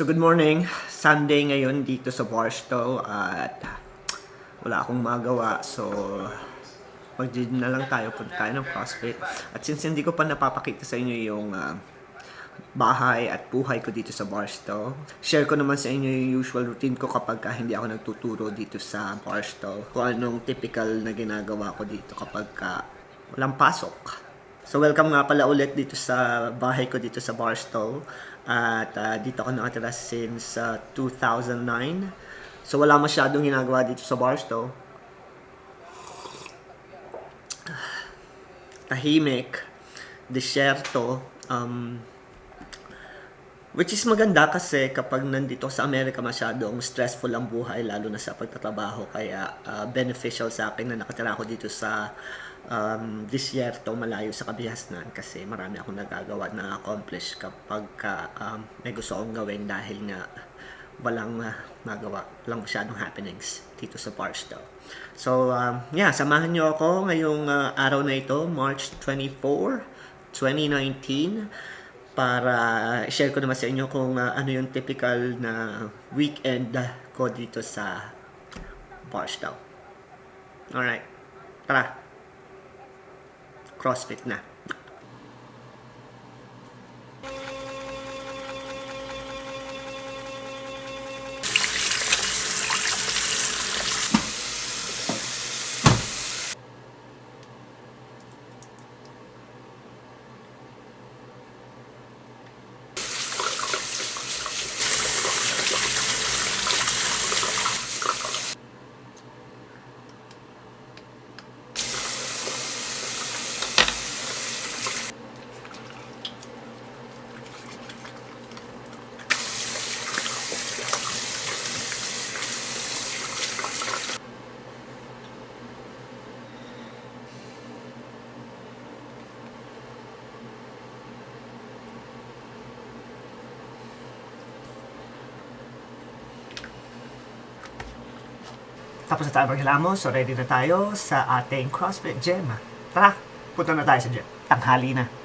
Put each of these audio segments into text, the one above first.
So good morning, Sunday ngayon dito sa Barstow at wala akong magawa. So mag-gym na lang tayo punta tayo ng CrossFit. At since hindi ko pa napapakita sa inyo yung ah, bahay at buhay ko dito sa Barstow, share ko naman sa inyo yung usual routine ko kapag ka hindi ako nagtuturo dito sa Barstow. Kung anong typical na ginagawa ko dito kapag ka walang pasok. So welcome nga pala ulit dito sa bahay ko dito sa Barstow. At ah, dito ako nakatira since ah, 2009. So wala masyadong ginagawa dito sa Barstow. Tahimik, disyerto, um, Which is maganda kasi kapag nandito sa Amerika masyadong stressful ang buhay lalo na sa pagtatrabaho kaya ah, beneficial sa akin na nakatira ako dito sa um, disyerto malayo sa kabihasnan kasi marami akong nagagawa na accomplish kapag ka, um, may gusto akong gawin dahil nga walang uh, magawa, walang masyadong happenings dito sa Barstow. So, um, yeah, samahan niyo ako ngayong uh, araw na ito, March 24, 2019 para share ko naman sa inyo kung uh, ano yung typical na weekend ko dito sa Barstow. Alright, tara. CrossFit na. Tapos na tayo maghilamos, so ready na tayo sa ating CrossFit gym. Tara, punta na tayo sa gym. Tanghali na.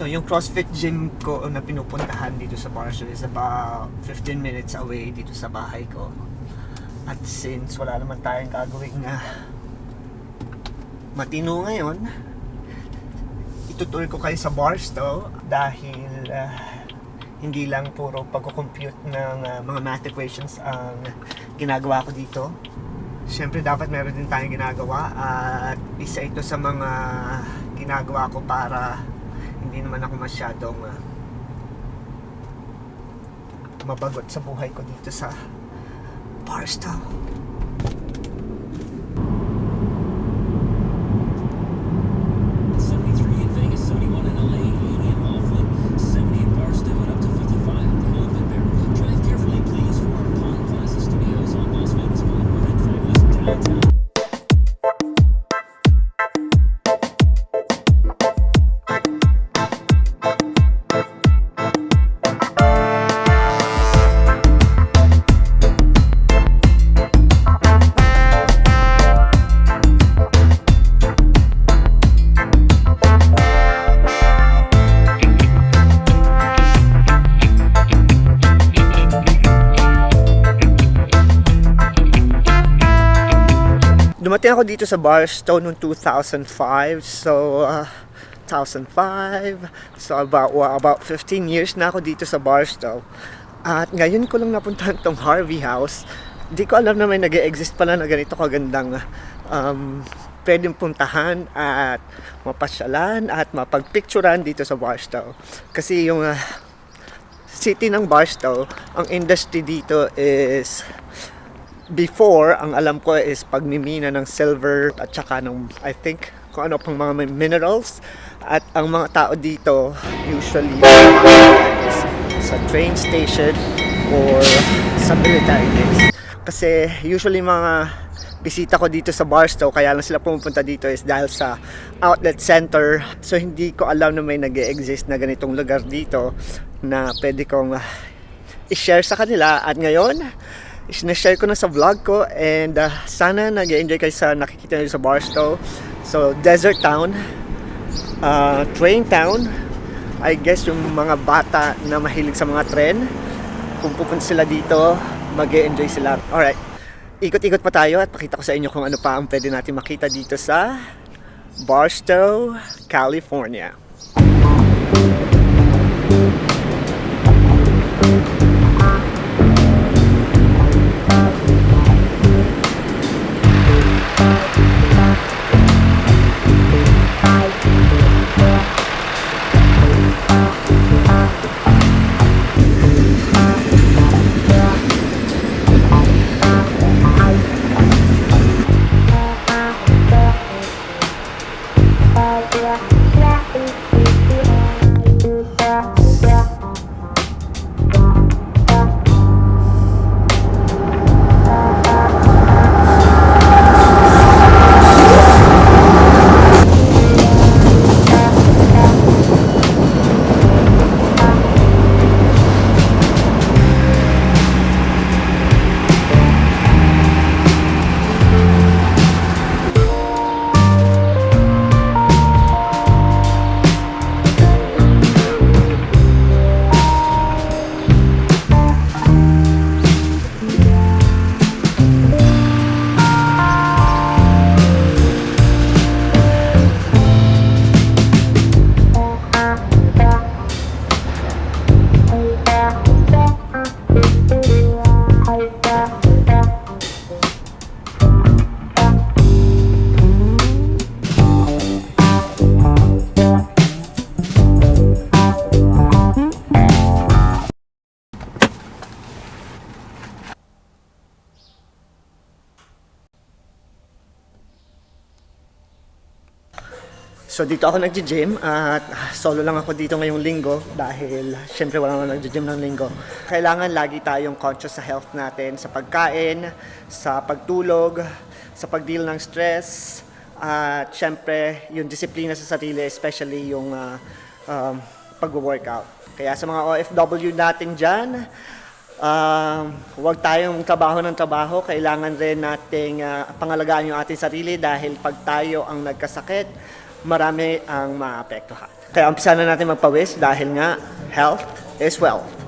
So, yung CrossFit gym ko na pinupuntahan dito sa Barstow is about 15 minutes away dito sa bahay ko. At since wala naman tayong gagawing na matino ngayon, itutur ko kayo sa Barstow dahil ah, hindi lang puro pagko-compute ng ah, mga math equations ang ginagawa ko dito. Siyempre dapat meron din tayong ginagawa at isa ito sa mga ginagawa ko para hindi naman ako masyadong ah, mabagot sa buhay ko dito sa Barstow. Dumating ako dito sa Barstow noong 2005. So, uh, 2005. So, about, well, about 15 years na ako dito sa Barstow. At ngayon ko lang napuntahan tong Harvey House. Hindi ko alam na may nag exist pala na ganito kagandang um, pwedeng puntahan at mapasyalan at mapagpicturan dito sa Barstow. Kasi yung uh, city ng Barstow, ang industry dito is before, ang alam ko is pagmimina ng silver at saka ng, I think, kung ano pang mga minerals. At ang mga tao dito, usually, is sa train station or sa military base. Kasi usually mga bisita ko dito sa Barstow, kaya lang sila pumupunta dito is dahil sa outlet center. So hindi ko alam na may nag exist na ganitong lugar dito na pwede kong i-share sa kanila. At ngayon, sinashare ko na sa vlog ko and ah, sana nag-enjoy kayo sa nakikita nyo sa Barstow. So, desert town, uh, train town, I guess yung mga bata na mahilig sa mga tren, kung pupunta sila dito, mag enjoy sila. Alright, ikot-ikot pa tayo at pakita ko sa inyo kung ano pa ang pwede natin makita dito sa Barstow, California. So dito ako nagji-gym at solo lang ako dito ngayong linggo dahil syempre wala naman nagji-gym ng linggo. Kailangan lagi tayong conscious sa health natin, sa pagkain, sa pagtulog, sa pag-deal ng stress, at syempre yung disiplina sa sarili, especially yung ah, um, pag-workout. Kaya sa mga OFW natin dyan, um, huwag tayong trabaho ng trabaho. Kailangan rin nating ah, pangalagaan yung ating sarili dahil pag tayo ang nagkasakit, marami ang maapektuhan. Kaya umpisa na natin magpawis dahil nga health is wealth.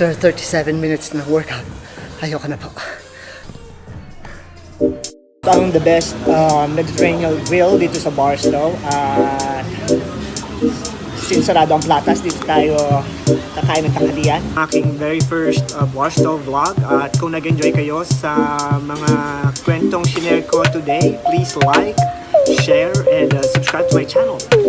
After 37 minutes na workout, ayoko na po. Found the best um, Mediterranean grill dito sa Barstow. At since sarado ang platas, dito tayo kakain ng tanghalian. Aking very first uh, Barstow vlog. At kung nag-enjoy kayo sa mga kwentong shinare ko today, please like, share, and uh, subscribe to my channel.